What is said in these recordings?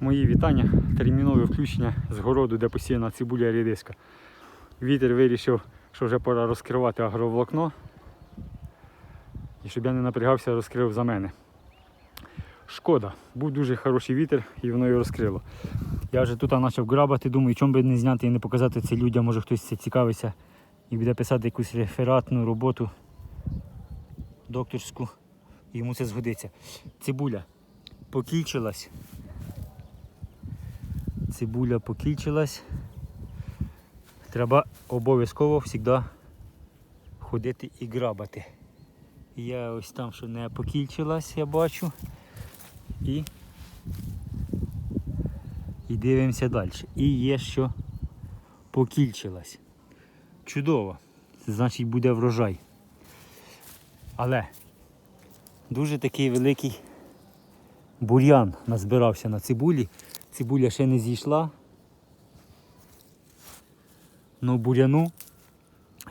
Мої вітання, термінове включення з городу, де посіяна цибуля і редиска. Вітер вирішив, що вже пора розкривати агроволокно. І щоб я не напрягався, розкрив за мене. Шкода, був дуже хороший вітер і воно його розкрило. Я вже тут почав грабати, думаю, чому би не зняти і не показати це людям, може хтось це цікавиться і буде писати якусь рефератну роботу докторську, і йому це згодиться. Цибуля покільчилась. Цибуля покільчилась. Треба обов'язково завжди ходити і грабати. Я ось там, що не покільчилась, я бачу. І, і дивимося далі. І є що покільчилась. Чудово. Це значить буде врожай. Але дуже такий великий бур'ян назбирався на цибулі. Цибуля ще не зійшла. Ну буряну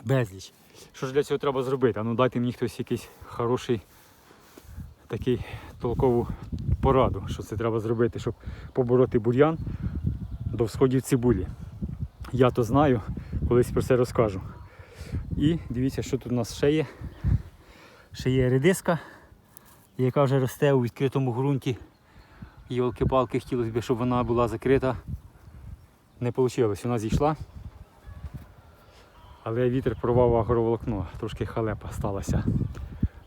безліч. Що ж для цього треба зробити? А ну дайте мені хтось якийсь хороший такий толкову пораду, що це треба зробити, щоб побороти бур'ян до всходів цибулі. Я то знаю, колись про це розкажу. І дивіться, що тут у нас ще є. Ще є редиска, яка вже росте у відкритому ґрунті. Йолки-палки, хотілося б, щоб вона була закрита. Не вийшло, вона зійшла. Але вітер порвав агроволокно, трошки халепа сталася.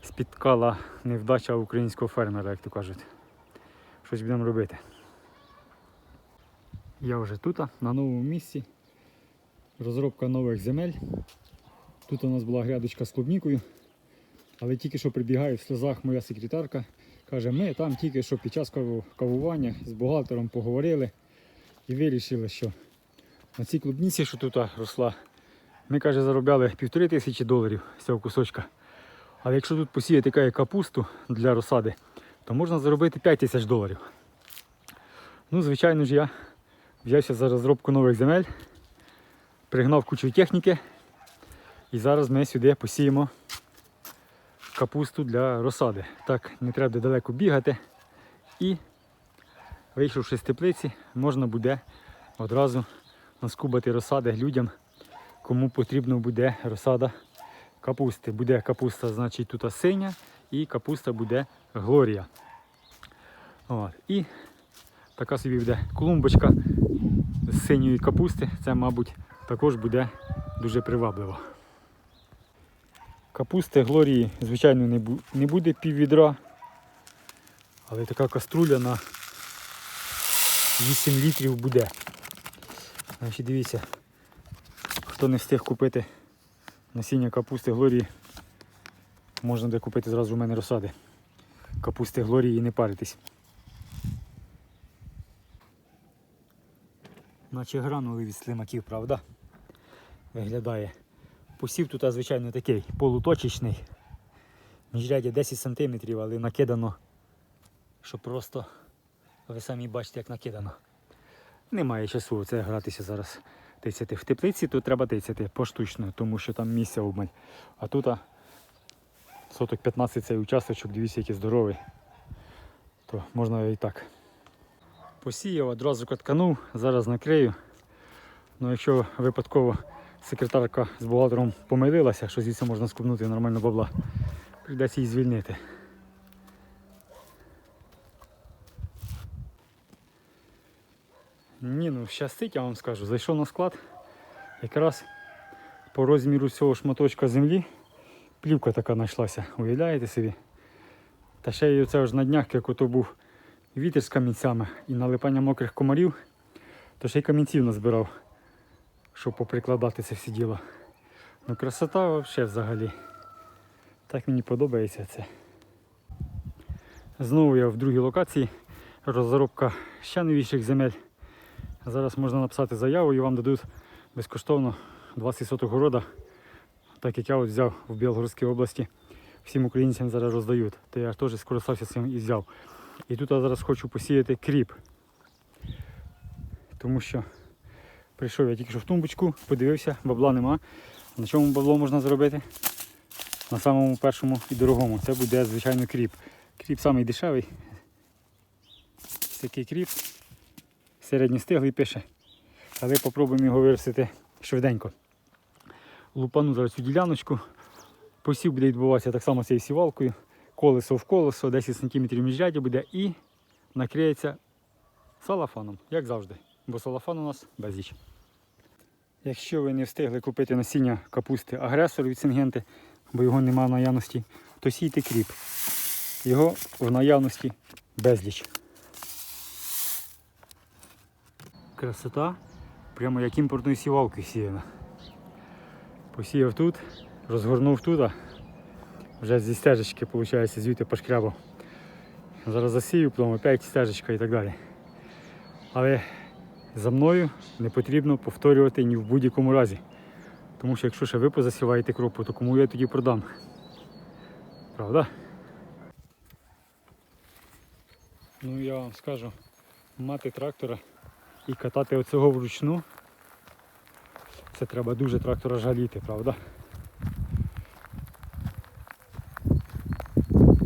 Спіткала невдача українського фермера, як то кажуть. Щось будемо робити. Я вже тут, на новому місці. Розробка нових земель. Тут у нас була грядочка з клубнікою. Але тільки що прибігає в сльозах моя секретарка. Каже, ми там тільки що під час кавування з бухгалтером поговорили і вирішили, що на цій клубніці, що тут росла, ми каже, заробляли півтори тисячі доларів з цього кусочка. Але якщо тут посіяти така капусту для розсади, то можна заробити 5 тисяч доларів. Ну, звичайно ж, я взявся за розробку нових земель, пригнав кучу техніки. І зараз ми сюди посіємо капусту для розсади. Так, не треба далеко бігати. І вийшовши з теплиці, можна буде одразу наскубати розсади людям, кому потрібно буде розсада капусти. Буде капуста, значить, тут синя, і капуста буде глорія. От. І така собі буде клумбочка з синьої капусти. Це, мабуть, також буде дуже привабливо. Капусти Глорії, звичайно, не, буде пів відра, але така каструля на 8 літрів буде. Значить, дивіться, хто не встиг купити насіння капусти Глорії, можна де купити зразу у мене розсади. Капусти Глорії і не паритись. Наче гранули від слимаків, правда? Виглядає. Посів тут, звичайно, такий полуточечний. Міжрядя 10 см, але накидано, що просто ви самі бачите, як накидано. Немає часу це гратися зараз тицяти. В теплиці тут треба тицяти поштучно, тому що там місця обмаль. А тут соток 15 цей участочок, дивіться, який здоровий. То можна і так. Посіяв, одразу катканув, зараз накрию. Ну, якщо випадково секретарка з бухгалтером помилилася, що звідси можна скупнути нормально бабла, прийдеться її звільнити. Ні, ну щастить, я вам скажу. Зайшов на склад, якраз по розміру цього шматочка землі плівка така знайшлася. Уявляєте собі? Та ще й оце ж на днях, як ото був вітер з камінцями і налипання мокрих комарів, то ще й камінців назбирав, щоб поприкладати це все діло. Ну красота взагалі взагалі. Так мені подобається це. Знову я в другій локації. Розробка ще новіших земель. Зараз можна написати заяву і вам дадуть безкоштовно 20 соток города, так як я от взяв в Білгородській області. Всім українцям зараз роздають. То я теж скористався цим і взяв. І тут я зараз хочу посіяти кріп. Тому що прийшов я тільки що в тумбочку, подивився, бабла нема. На чому бабло можна зробити? На самому першому і дорогому. Це буде, звичайно, кріп. Кріп самий дешевий. Такий кріп. середньостиглий пише. Але попробуємо його виростити швиденько. Лупану зараз цю діляночку. Посів буде відбуватися так само цією сівалкою. Колесо в колесо, 10 см міжряді буде і накриється салафаном, як завжди. Бо салафан у нас безліч. Якщо ви не встигли купити насіння капусти агресор від Сингенти, бо його немає в наявності, то сійте кріп. Його в наявності безліч. Красота, прямо як імпортною сівалкою сіяна. Посіяв тут, розгорнув тут, а вже зі стежечки, виходить, звідти пошкрябав. Зараз засію, потім опять стежечка і так далі. Але за мною не потрібно повторювати ні в будь-якому разі. Тому що якщо ще ви позасіваєте кропу, то кому я тоді продам? Правда? Ну я вам скажу, мати трактора і катати оцього вручну. Це треба дуже трактора жаліти, правда?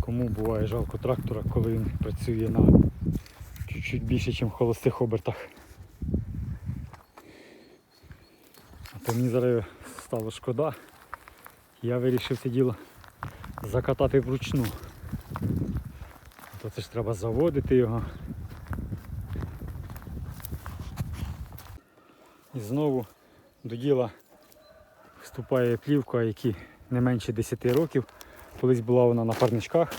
Кому буває жалко трактора, коли він працює на чуть-чуть більше, ніж в холостих обертах. То мені зараз стало шкода. Я вирішив це діло закатати вручну. То це ж треба заводити його. І знову до діла вступає плівка, які не менше 10 років. Колись була вона на парничках.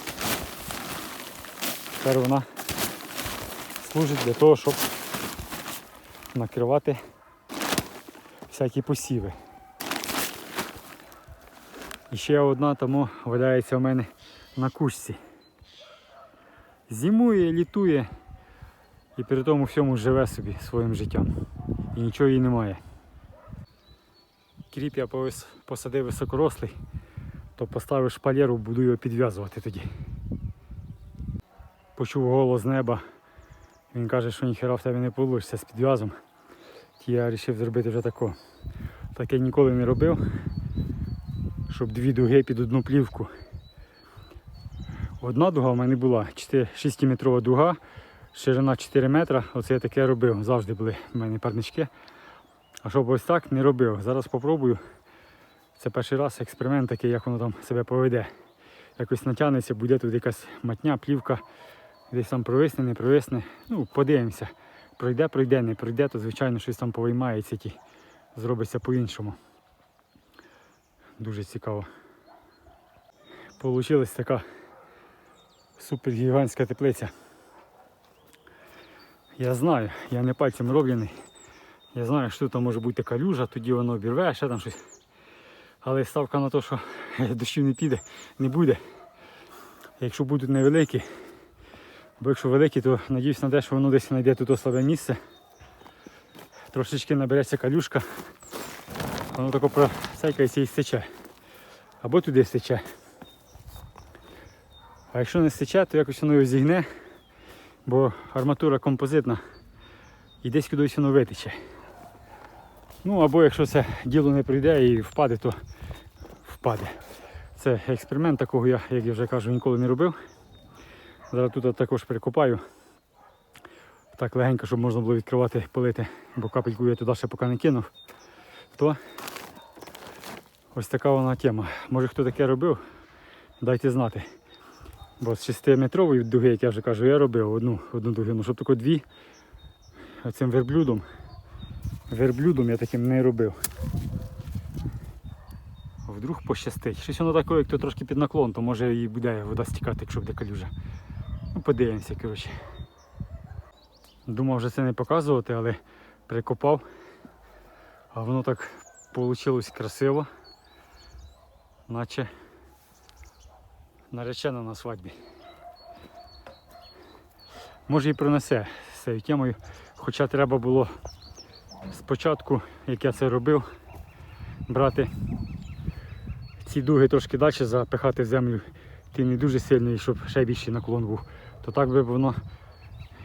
Тепер вона служить для того, щоб накривати всякі посіви. І ще одна тому валяється в мене на кушці. Зимує, літує і при тому всьому живе собі своїм життям. І нічого їй немає. Кріп я посадив високорослий, то поставив шпалеру, буду його підв'язувати тоді. Почув голос з неба. Він каже, що ніхера в тебе не вийде з підв'язом. Я вирішив зробити вже тако. Так я ніколи не робив, щоб дві дуги під одну плівку. Одна дуга в мене була 6-метрова дуга, ширина 4 метра. Оце я таке робив. Завжди були в мене парнички. А щоб ось так не робив. Зараз спробую. Це перший раз експеримент такий, як воно там себе поведе. Якось натягнеться, буде тут якась матня, плівка, десь там провисне, не провисне. Ну, подивимося. Пройде, пройде, не пройде, то звичайно щось там повиймається ті. Зробиться по-іншому. Дуже цікаво. Получилась така супергігантська теплиця. Я знаю, я не пальцем роблений. Я знаю, що тут може бути калюжа, тоді воно обірве, ще там щось. Але ставка на те, що дощів не піде, не буде. Якщо будуть невеликі, бо якщо великі, то надіюсь на те, що воно десь знайде тут слабе місце. Трошечки набереться калюшка, воно тако просайкається і стече. Або туди стече. А якщо не стече, то якось воно його зігне, бо арматура композитна і десь кудись воно витече. Ну або якщо це діло не прийде і впаде, то впаде. Це експеримент такого я, як я вже кажу, ніколи не робив. Зараз тут також прикопаю. Так легенько, щоб можна було відкривати, полити, бо капельку я туди ще поки не кинув. То ось така вона тема. Може хто таке робив, дайте знати. Бо з 6-метрової дуги, як я вже кажу, я робив одну одну дугину, щоб тако дві цим верблюдом. Верблюдом я таким не робив. Вдруг пощастить. Щось воно таке, як то трошки під наклон, то може і буде вода стікати, якщо буде калюжа. Ну, подивимося, коротше. Думав вже це не показувати, але прикопав. А воно так вийшло красиво. Наче наречена на свадьбі. Може і принесе з цією темою. Хоча треба було спочатку, як я це робив, брати ці дуги трошки далі запихати в землю, ти не дуже сильний, щоб ще більший наклон був, то так би воно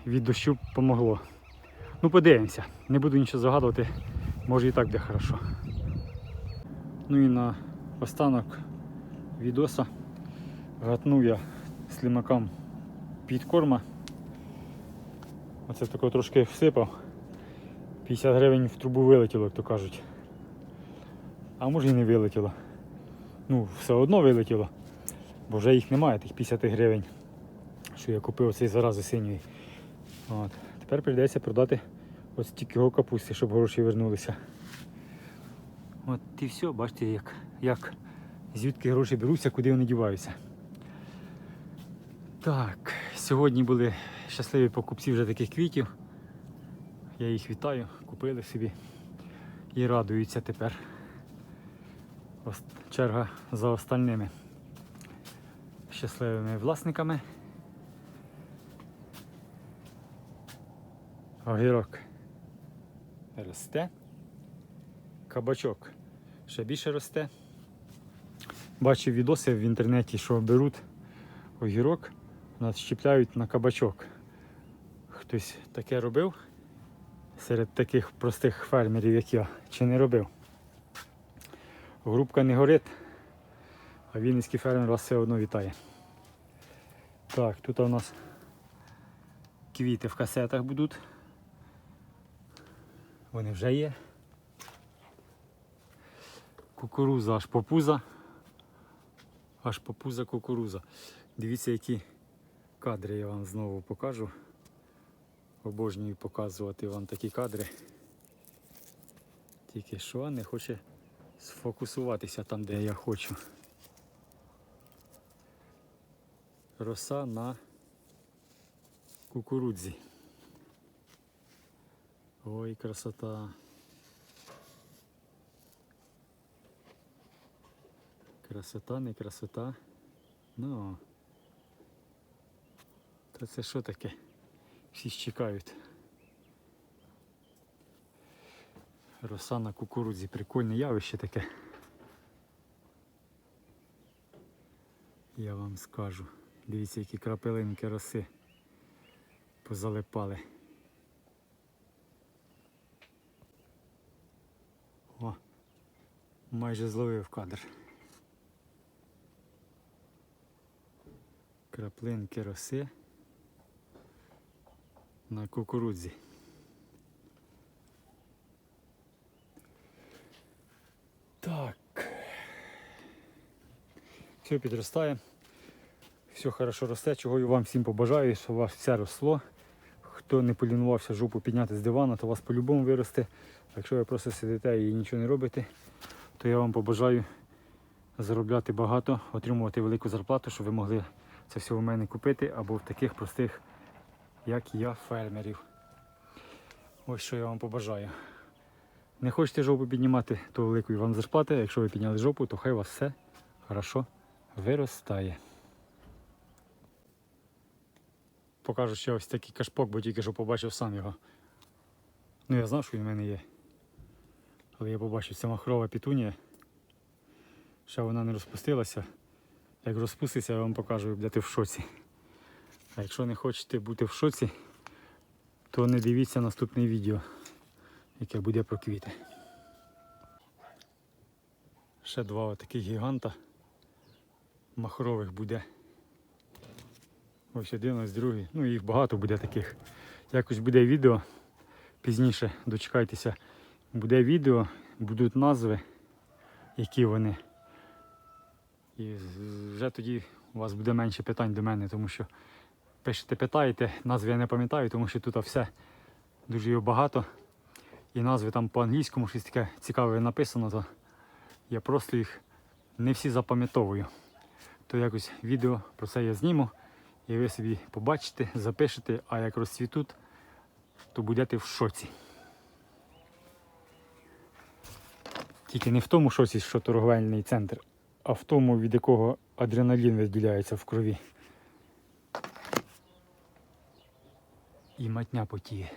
від дощу помогло. Ну подивимося, не буду нічого загадувати, може і так буде хорошо. Ну і на останок відоса гатнув я слимакам підкорма. Оце тако трошки всипав. 50 гривень в трубу вилетіло, як то кажуть. А може і не вилетіло. Ну, все одно вилетіло. Бо вже їх немає, тих 50 гривень, що я купив цей зарази синьої. От. Тепер прийдеться продати ось тільки його капусти, щоб гроші вернулися. От і все, бачите, як, як звідки гроші беруться, куди вони діваються. Так, сьогодні були щасливі покупці вже таких квітів. Я їх вітаю, купили собі і радуються тепер. Черга за остальними щасливими власниками. Огірок росте. Кабачок ще більше росте. Бачив відоси в інтернеті, що беруть огірок, щіпляють на кабачок. Хтось таке робив серед таких простих фермерів, як я, чи не робив. Грубка не горить, а вінницький фермер вас все одно вітає. Так, тут у нас квіти в касетах будуть. Вони вже є. Кукуруза аж по пуза. Аж по пуза кукуруза. Дивіться, які кадри я вам знову покажу. Обожнюю показувати вам такі кадри. Тільки що не хоче сфокусуватися там, де я хочу. Роса на кукурудзі. Ой, красота. Красота, не красота. Ну. Та це що таке? Всі чекають. Роса на кукурудзі. Прикольне явище таке. Я вам скажу. Дивіться, які крапелинки роси позалипали. Майже зловив кадр. Краплинки роси на кукурудзі. Так. Все підростає. Все хорошо росте, чого я вам всім побажаю, щоб у вас все росло. Хто не полінувався жопу підняти з дивана, то у вас по-любому виросте. Якщо ви просто сидите і нічого не робите, то я вам побажаю заробляти багато, отримувати велику зарплату, щоб ви могли це все у мене купити або в таких простих, як я, фермерів. Ось що я вам побажаю. Не хочете жопу піднімати, то великої вам зарплати. Якщо ви підняли жопу, то хай у вас все хорошо виростає. Покажу ще ось такий кашпок, бо тільки що побачив сам його. Ну я знав, що він в мене є. Але я побачив, це махрова пітунія. Ще вона не розпустилася. Як розпуститься, я вам покажу, ви будете в шоці. А якщо не хочете бути в шоці, то не дивіться наступне відео, яке буде про квіти. Ще два таких гіганта махрових буде. Ось один, ось другий. Ну їх багато буде таких. Якось буде відео. Пізніше дочекайтеся. Буде відео, будуть назви, які вони. І вже тоді у вас буде менше питань до мене, тому що пишете, питаєте, назви я не пам'ятаю, тому що тут все дуже багато. І назви там по-англійському щось таке цікаве написано, то я просто їх не всі запам'ятовую. То якось відео про це я зніму, і ви собі побачите, запишете, а як розцвітуть, то будете в шоці. Тільки не в тому шоці, що торговельний центр, а в тому, від якого адреналін виділяється в крові. І матня потіє.